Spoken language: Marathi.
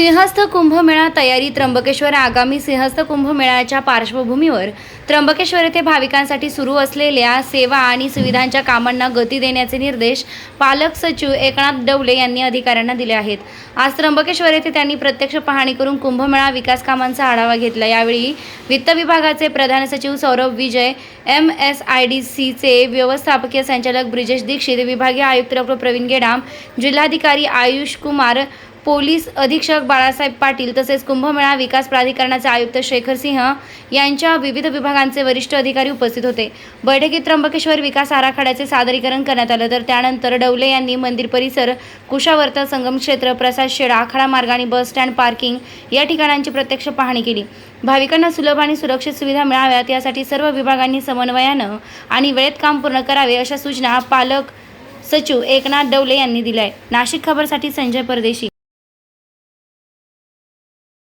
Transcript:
सिंहस्थ कुंभमेळा तयारी त्र्यंबकेश्वर आगामी सिंहस्थ कुंभमेळ्याच्या पार्श्वभूमीवर त्र्यंबकेश्वर येथे भाविकांसाठी सुरू असलेल्या सेवा आणि सुविधांच्या कामांना गती देण्याचे निर्देश पालक सचिव एकनाथ डवले यांनी अधिकाऱ्यांना दिले आहेत. आज त्र्यंबकेश्वर येथे त्यांनी प्रत्यक्ष पाहणी करून कुंभमेळा विकास कामांचा आढावा घेतला. यावेळी वित्त विभागाचे प्रधान सचिव Saurabh Vijay M S I D सीचे व्यवस्थापकीय संचालक ब्रिजेश दीक्षित विभागीय आयुक्त डॉक्टर प्रवीण गेडाम जिल्हाधिकारी आयुष कुमार पोलीस अधीक्षक बाळासाहेब पाटील तसेच कुंभमेळा विकास प्राधिकरणाचे आयुक्त शेखर सिंह यांच्या विविध विभागांचे वरिष्ठ अधिकारी उपस्थित होते. बैठकीत त्र्यंबकेश्वर विकास आराखड्याचे सादरीकरण करण्यात आलं तर त्यानंतर डवले यांनी मंदिर परिसर कुशावर्त संगम क्षेत्र प्रसाद शेड आखाडा मार्ग आणि बस स्टँड पार्किंग या ठिकाणांची प्रत्यक्ष पाहणी केली. भाविकांना सुलभ आणि सुरक्षित सुविधा मिळाव्यात यासाठी सर्व विभागांनी समन्वयानं आणि वेळेत काम पूर्ण करावे अशा सूचना पालक सचिव एकनाथ डवले यांनी दिल्या आहे नाशिक खबरसाठी संजय परदेशी.